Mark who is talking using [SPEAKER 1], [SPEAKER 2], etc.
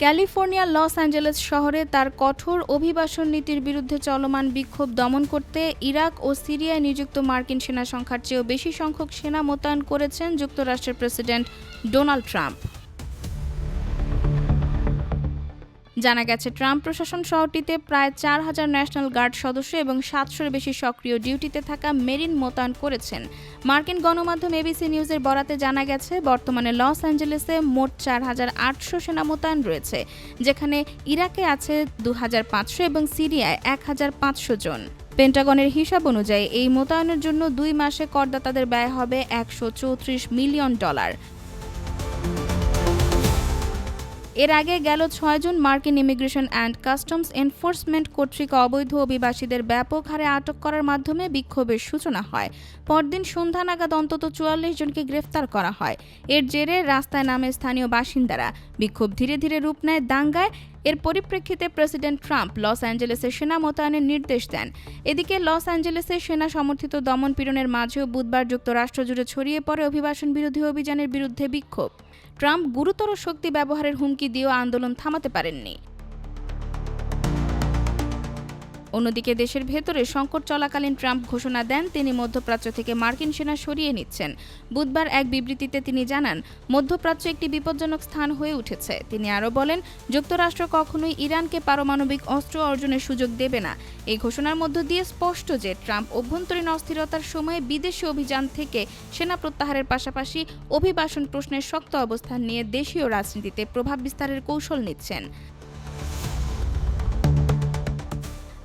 [SPEAKER 1] ক্যালিফোর্নিয়ার Los Angeles শহরে তার কঠোর অভিবাসন নীতির বিরুদ্ধে চলমান বিক্ষোভ দমন করতে ইরাক ও সিরিয়ায় নিযুক্ত মার্কিন সেনা সংখ্যার চেয়েও বেশি সংখ্যক সেনা মোতায়েন করেছেন যুক্তরাষ্ট্রের প্রেসিডেন্ট ডোনাল্ড ট্রাম্প। জানা গেছে, ট্রাম্প প্রশাসন শহরটিতে প্রায় চার হাজার ন্যাশনাল গার্ড সদস্য এবং সাতশোর বেশি সক্রিয় ডিউটিতে থাকা মেরিন মোতায়েন করেছেন। মার্কিন গণমাধ্যম এবিসি নিউজের বরাতে জানা গেছে, বর্তমানে লস অ্যাঞ্জেলেসে মোট চার হাজার আটশো সেনা মোতায়েন রয়েছে, যেখানে ইরাকে আছে দু হাজার পাঁচশো এবং সিরিয়ায় এক হাজার পাঁচশো জন। পেন্টাগনের হিসাব অনুযায়ী, এই মোতায়েনের জন্য দুই মাসে করদাতাদের ব্যয় হবে একশো চৌত্রিশ মিলিয়ন ডলার। এর আগে গেল ছয় জুন মার্কিন ইমিগ্রেশন অ্যান্ড কাস্টমস এনফোর্সমেন্ট কর্তৃক অবৈধ অভিবাসীদের ব্যাপক হারে আটক করার মাধ্যমে বিক্ষোভের সূচনা হয়। পরদিন সন্ধ্যা নাগাদ অন্তত চুয়াল্লিশ জনকে গ্রেফতার করা হয়। এর জেরে রাস্তায় নামে স্থানীয় বাসিন্দারা। বিক্ষোভ ধীরে ধীরে রূপ নেয় দাঙ্গায়। এর পরিপ্রেক্ষিতে প্রেসিডেন্ট ট্রাম্প লস অ্যাঞ্জেলেসে সেনা মোতায়েনের নির্দেশ দেন। এদিকে লস অ্যাঞ্জেলেসে সেনা সমর্থিত দমন পীড়নের মাঝেও বুধবার যুক্তরাষ্ট্র জুড়ে ছড়িয়ে পড়ে অভিবাসন বিরোধী অভিযানের বিরুদ্ধে বিক্ষোভ। ট্রাম্প গুরুতর শক্তি ব্যবহারের হুমকি দিয়েও আন্দোলন থামাতে পারেননি। অন্যদিকে দেশের ভেতরে সংকট চলাকালীন ট্রাম্প ঘোষণা দেন, তিনি মধ্যপ্রাচ্য থেকে মার্কিন সেনা সরিয়ে নিচ্ছেন। বুধবার এক বিবৃতিতে তিনি জানান, মধ্যপ্রাচ্য একটি বিপজ্জনক স্থান হয়ে উঠেছে। তিনি আরও বলেন, যুক্তরাষ্ট্র কখনোই ইরানকে পারমাণবিক অস্ত্র অর্জনের সুযোগ দেবে না। এই ঘোষণার মধ্য দিয়ে স্পষ্ট যে, ট্রাম্প অভ্যন্তরীণ অস্থিরতার সময়ে বিদেশি অভিযান থেকে সেনা প্রত্যাহারের পাশাপাশি অভিবাসন প্রশ্নের শক্ত অবস্থান নিয়ে দেশীয় রাজনীতিতে প্রভাব বিস্তারের কৌশল নিচ্ছেন।